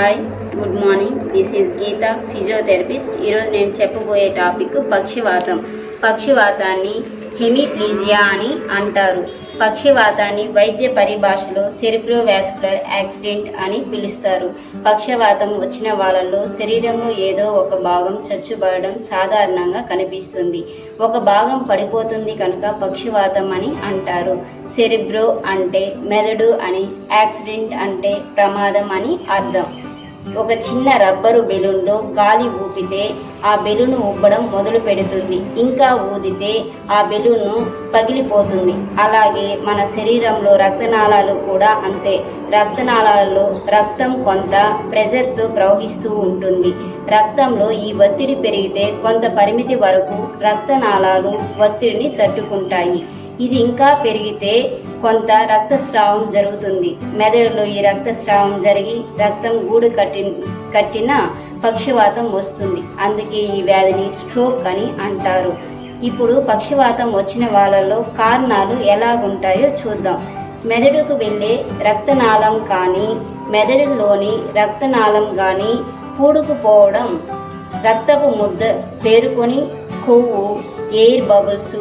Hi good morning. This is Geetha physiotherapist ఈరోజు నేను చెప్పబోయే టాపిక్ పక్షివాతం. పక్షివాతాన్ని హెమిప్లీజియా అని అంటారు. పక్షివాతాన్ని వైద్య పరిభాషలో సెరిబ్రోవాస్కులర్ యాక్సిడెంట్ అని పిలుస్తారు. పక్షవాతం వచ్చిన వాళ్ళలో శరీరంలో ఏదో ఒక భాగం చచ్చుబడడం సాధారణంగా కనిపిస్తుంది. ఒక భాగం పడిపోతుంది కనుక పక్షివాతం అని అంటారు. సెరిబ్రో అంటే మెదడు అని యాక్సిడెంట్ అంటే ప్రమాదం అని అర్థం. ఒక చిన్న రబ్బరు బెలూన్లో గాలి ఊపితే ఆ బెలూన్ ఉబ్బడం మొదలు పెడుతుంది. ఇంకా ఊదితే ఆ బెలూన్ పగిలిపోతుంది. అలాగే మన శరీరంలో రక్తనాళాలు కూడా అంతే. రక్తనాళాలలో రక్తం కొంత ప్రెజర్తో ప్రవహిస్తూ ఉంటుంది. రక్తంలో ఈ ఒత్తిడి పెరిగితే కొంత పరిమితి వరకు రక్తనాళాలు ఒత్తిడిని తట్టుకుంటాయి. ఇది ఇంకా పెరిగితే కొంత రక్తస్రావం జరుగుతుంది. మెదడులో ఈ రక్తస్రావం జరిగి రక్తం గూడు కట్టి కట్టిన పక్షవాతం వస్తుంది. అందుకే ఈ వ్యాధిని స్ట్రోక్ అని అంటారు. ఇప్పుడు పక్షవాతం వచ్చిన వాళ్ళలో కారణాలు ఎలా ఉంటాయో చూద్దాం. మెదడుకు వెళ్ళే రక్తనాళం కానీ మెదడులోని రక్తనాళం కానీ పూడుకుపోవడం రక్తపు ముద్ద పేరుకొని కొవ్వు ఎయిర్ బబుల్స్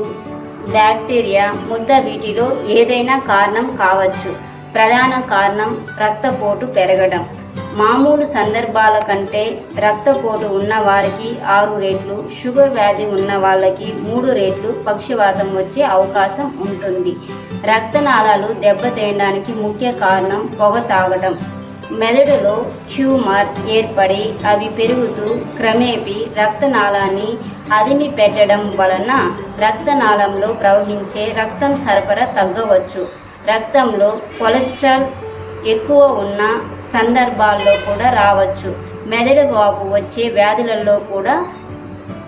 బ్యాక్టీరియా ముద్ద వీటిలో ఏదైనా కారణం కావచ్చు. ప్రధాన కారణం రక్తపోటు పెరగడం. మామూలు సందర్భాల కంటే రక్తపోటు ఉన్న వారికి ఆరు రేట్లు షుగర్ వ్యాధి ఉన్న వాళ్ళకి మూడు రేట్లు పక్షవాతం వచ్చే అవకాశం ఉంటుంది. రక్తనాళాలు దెబ్బతీయడానికి ముఖ్య కారణం పొగ తాగడం. మెదడులో ట్యూమర్ ఏర్పడి అవి పెరుగుతూ క్రమేపీ రక్తనాళాన్ని అదిమి పెట్టడం వలన రక్తనాళంలో ప్రవహించే రక్తం సరఫరా తగ్గవచ్చు. రక్తంలో కొలెస్ట్రాల్ ఎక్కువ ఉన్న సందర్భాల్లో కూడా రావచ్చు. మెదడు వాపు వచ్చే వ్యాధులలో కూడా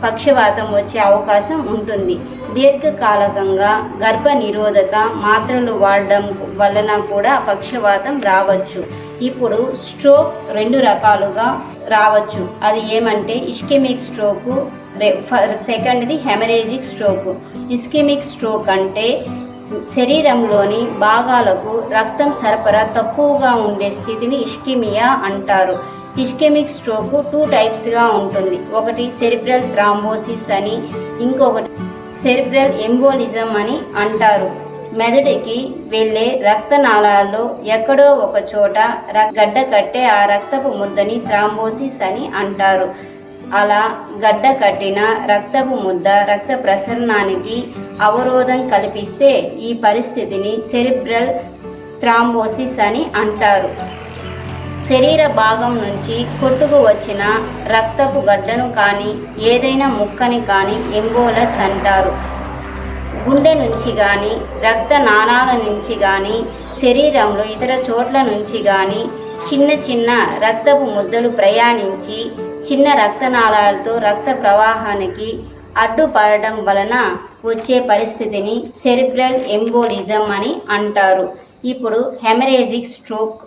పక్షవాతం వచ్చే అవకాశం ఉంటుంది. దీర్ఘకాలకంగా గర్భ నిరోధక మాత్రలు వాడడం వలన కూడా పక్షవాతం రావచ్చు. ఇప్పుడు స్ట్రోక్ రెండు రకాలుగా రావచ్చు. అది ఏమంటే ఇస్కెమిక్ స్ట్రోకు సెకండ్ది హెమరేజిక్ స్ట్రోక్. ఇస్కెమిక్ స్ట్రోక్ అంటే శరీరంలోని భాగాలకు రక్తం సరఫరా తక్కువగా ఉండే స్థితిని ఇస్కెమియా అంటారు. ఇష్కెమిక్ స్ట్రోక్ టూ టైప్స్గా ఉంటుంది. ఒకటి సెరిబ్రల్ థ్రాంబోసిస్ అని ఇంకొకటి సెరిబ్రల్ ఎంబోలిజం అని అంటారు. మెదడుకి వెళ్ళే రక్తనాళాల్లో ఎక్కడో ఒక చోట గడ్డ కట్టే ఆ రక్తపు ముద్దని థ్రాంబోసిస్ అని అంటారు. అలా గడ్డ కట్టిన రక్తపు ముద్ద రక్త ప్రసరణానికి అవరోధం కల్పిస్తే ఈ పరిస్థితిని సెరిబ్రల్ థ్రాంబోసిస్ అని అంటారు. శరీర భాగం నుంచి కొట్టుకు వచ్చిన రక్తపు గడ్డను కానీ ఏదైనా ముక్కని కానీ ఎంబోలస్ అంటారు. గుండె నుంచి కానీ రక్త నాళాల నుంచి కానీ శరీరంలో ఇతర చోట్ల నుంచి కానీ చిన్న చిన్న రక్తపు ముద్దలు ప్రయాణించి చిన్న రక్తనాళాలతో రక్త ప్రవాహానికి అడ్డుపడడం వలన వచ్చే పరిస్థితిని సెరిబ్రల్ ఎంబోలిజం అని అంటారు. ఇప్పుడు హెమరేజిక్ స్ట్రోక్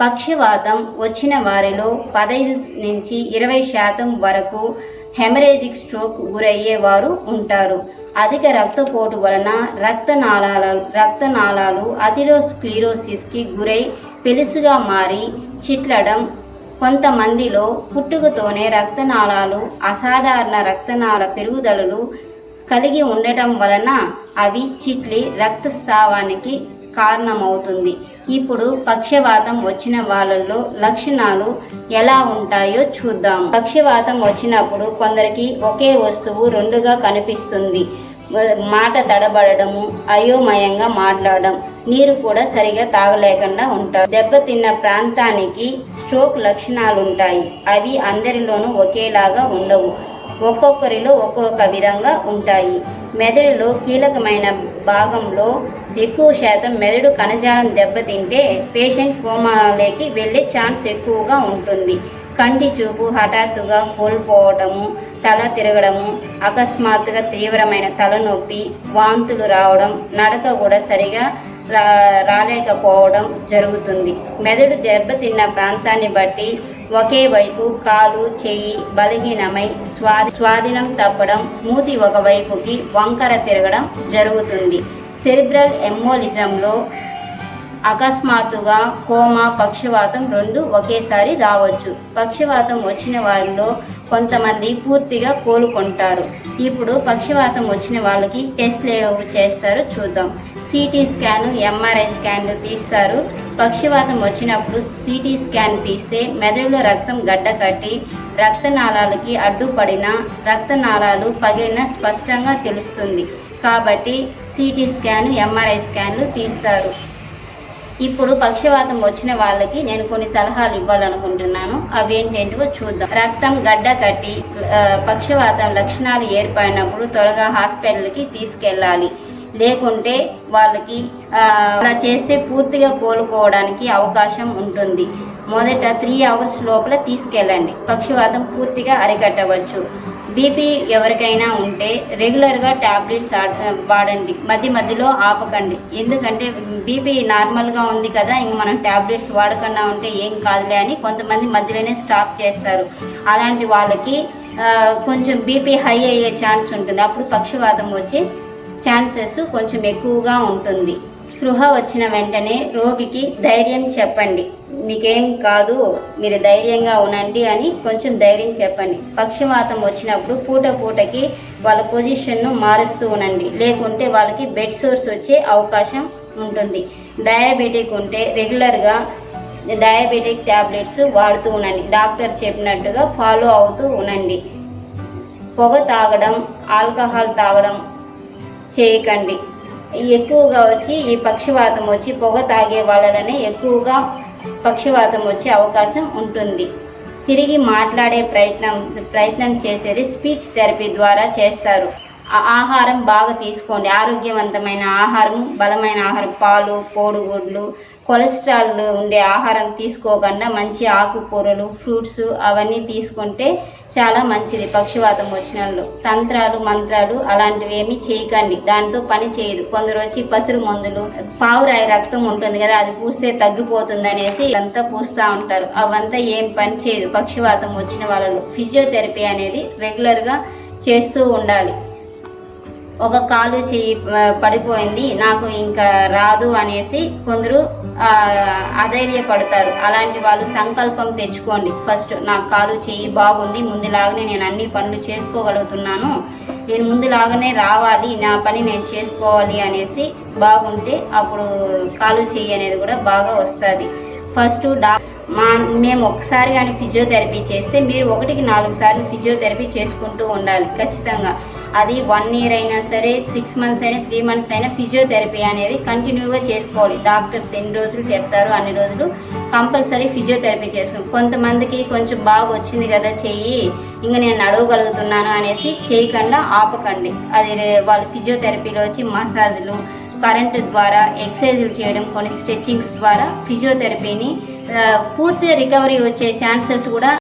పక్షవాతం వచ్చిన వారిలో పదహైదు నుంచి ఇరవై శాతం వరకు హెమరేజిక్ స్ట్రోక్ గురయ్యేవారు ఉంటారు. అధిక రక్తపోటు వలన రక్తనాళాల రక్తనాళాలు అథిరోస్క్లీరోసిస్కి గురై పెలుసుగా మారి చిట్లడం కొంతమందిలో పుట్టుకతోనే రక్తనాళాలు అసాధారణ రక్తనాళ పెరుగుదలలు కలిగి ఉండటం వలన అవి చిట్లి రక్తస్రావానికి కారణమవుతుంది. ఇప్పుడు పక్షవాతం వచ్చిన వాళ్ళల్లో లక్షణాలు ఎలా ఉంటాయో చూద్దాం. పక్షవాతం వచ్చినప్పుడు కొందరికి ఒకే వస్తువు రెండుగా కనిపిస్తుంది. మాట తడబడము అయోమయంగా మాట్లాడడం నీరు కూడా సరిగా తాగలేకుండా ఉంటారు. దెబ్బతిన్న ప్రాంతానికి స్ట్రోక్ లక్షణాలు ఉంటాయి అవి అందరిలోనూ ఒకేలాగా ఉండవు. ఒక్కొక్కరిలో ఒక్కొక్క విధంగా ఉంటాయి. మెదడులో కీలకమైన భాగంలో ఎక్కువ శాతం మెదడు కణజాలం దెబ్బతింటే పేషెంట్ కోమాలోకి వెళ్ళే ఛాన్స్ ఎక్కువగా ఉంటుంది. కంటి చూపు హఠాత్తుగా కోల్పోవటము తల తిరగడము అకస్మాత్తుగా తీవ్రమైన తలనొప్పి వాంతులు రావడం నడక కూడా సరిగా రాలేకపోవడం జరుగుతుంది. మెదడు దెబ్బతిన్న ప్రాంతాన్ని బట్టి ఒకే వైపు కాలు చేయి బలహీనమై స్వాధి స్వాధీనం తప్పడం మూతి ఒకవైపుకి వంకర తిరగడం జరుగుతుంది. సెరిబ్రల్ ఎమ్మోలిజంలో అకస్మాత్తుగా కోమా పక్షవాతం రెండు ఒకేసారి రావచ్చు. పక్షవాతం వచ్చిన వారిలో కొంతమంది పూర్తిగా కోలుకుంటారు. ఇప్పుడు పక్షవాతం వచ్చిన వాళ్ళకి టెస్ట్లు చేస్తారో చూద్దాం. సిటీ స్కాన్ ఎంఆర్ఐ స్కాన్లు తీస్తారు. పక్షవాతం వచ్చినప్పుడు సిటీ స్కాన్ తీస్తే మెదడులో రక్తం గడ్డ కట్టి రక్తనాళాలకి అడ్డుపడిన రక్తనాళాలు పగిలిన స్పష్టంగా తెలుస్తుంది. కాబట్టి సిటీ స్కాన్ ఎంఆర్ఐ స్కాన్లు తీస్తారు. ఇప్పుడు పక్షవాతం వచ్చిన వాళ్ళకి నేను కొన్ని సలహాలు ఇవ్వాలనుకుంటున్నాను. అవి ఏంటేంటివో చూద్దాం. రక్తం గడ్డ కట్టి పక్షవాతం లక్షణాలు ఏర్పడినప్పుడు త్వరగా హాస్పిటల్కి తీసుకెళ్ళాలి. లేకుంటే వాళ్ళకి అలా చేస్తే పూర్తిగా కోలుకోవడానికి అవకాశం ఉంటుంది. మొదట త్రీ అవర్స్ లోపల తీసుకెళ్ళండి. పక్షవాతం పూర్తిగా అరికట్టవచ్చు. బీపీ ఎవరికైనా ఉంటే రెగ్యులర్గా ట్యాబ్లెట్స్ వాడండి. మధ్య మధ్యలో ఆపకండి. ఎందుకంటే బీపీ నార్మల్గా ఉంది కదా ఇంక మనం ట్యాబ్లెట్స్ వాడకుండా ఉంటే ఏం కాదులే అని కొంతమంది మధ్యలోనే స్టాప్ చేస్తారు. అలాంటి వాళ్ళకి కొంచెం బీపీ హై అయ్యే ఛాన్స్ ఉంటుంది. అప్పుడు పక్షవాతం వచ్చి ఛాన్సెస్ కొంచెం ఎక్కువగా ఉంటుంది. స్పృహ వచ్చిన వెంటనే రోగికి ధైర్యం చెప్పండి. మీకేం కాదు మీరు ధైర్యంగా ఉండండి అని కొంచెం ధైర్యం చెప్పండి. పక్షవాతం వచ్చినప్పుడు పూట పూటకి వాళ్ళ పొజిషన్ను మారుస్తూ ఉండండి. లేకుంటే వాళ్ళకి బెడ్ సోర్స్ వచ్చే అవకాశం ఉంటుంది. డయాబెటిక్ ఉంటే రెగ్యులర్గా డయాబెటిక్ ట్యాబ్లెట్స్ వాడుతూ ఉండండి. డాక్టర్ చెప్పినట్టుగా ఫాలో అవుతూ ఉండండి. పొగ తాగడం ఆల్కహాల్ తాగడం చేయకండి. ఎక్కువగా వచ్చి ఈ పక్షవాతం వచ్చి పొగ తాగే వాళ్ళనే ఎక్కువగా పక్షవాతం వచ్చే అవకాశం ఉంటుంది. తిరిగి మాట్లాడే ప్రయత్నం ప్రయత్నం చేసేది స్పీచ్ థెరపీ ద్వారా చేస్తారు. ఆ ఆహారం బాగా తీసుకోండి. ఆరోగ్యవంతమైన ఆహారం బలమైన ఆహారం పాలు కోడిగుడ్లు కొలెస్ట్రాల్ ఉండే ఆహారం తీసుకోకుండా మంచి ఆకుకూరలు ఫ్రూట్స్ అవన్నీ తీసుకుంటే చాలా మంచిది పక్షవాతం వచ్చిన వాళ్ళు తంత్రాలు మంత్రాలు అలాంటివి ఏమి చేయకండి. దాంతో పని చేయదు. కొందరు వచ్చి పసురు మందులు పావురాయి రక్తం ఉంటుంది కదా అది పూస్తే తగ్గిపోతుంది అనేసి అంతా పూస్తూ ఉంటారు. అవంతా ఏం పని చేయదు. పక్షవాతం వచ్చిన వాళ్ళలో. ఫిజియోథెరపీ అనేది రెగ్యులర్గా చేస్తూ ఉండాలి. ఒక కాలు చేయి పడిపోయింది నాకు ఇంకా రాదు అనేసి కొందరు అధైర్యపడతారు. అలాంటి వాళ్ళు సంకల్పం తెచ్చుకోండి. ఫస్ట్ నా కాలు చేయి బాగుంది ముందులాగానే నేను అన్ని పనులు చేసుకోగలుగుతున్నాను. నేను ముందులాగానే రావాలి నా పని నేను చేసుకోవాలి అనేసి బాగుంటే అప్పుడు కాలు చెయ్యి అనేది కూడా బాగా వస్తుంది. ఫస్ట్ డా మా మేము ఒకసారి కానీ ఫిజియోథెరపీ చేస్తే మీరు ఒకటికి నాలుగు సార్లు ఫిజియోథెరపీ చేసుకుంటూ ఉండాలి ఖచ్చితంగా. అది వన్ ఇయర్ అయినా సరే సిక్స్ మంత్స్ అయినా త్రీ మంత్స్ అయినా ఫిజియోథెరపీ అనేది కంటిన్యూగా చేసుకోవాలి. డాక్టర్స్ ఎన్ని రోజులు చెప్తారో అన్ని రోజులు కంపల్సరీ ఫిజియోథెరపీ చేసుకోవాలి కొంతమందికి కొంచెం బాగా వచ్చింది కదా చెయ్యి ఇంకా నేను నడవగలుగుతున్నాను అనేసి చేయకుండా ఆపకండి. అది వాళ్ళు ఫిజియోథెరపీలో వచ్చి మసాజ్లు కరెంటు ద్వారా ఎక్సర్సైజులు చేయడం కొన్ని స్ట్రెచ్చింగ్స్ ద్వారా ఫిజియోథెరపీని పూర్తిగా పూర్తి రికవరీ వచ్చే ఛాన్సెస్ కూడా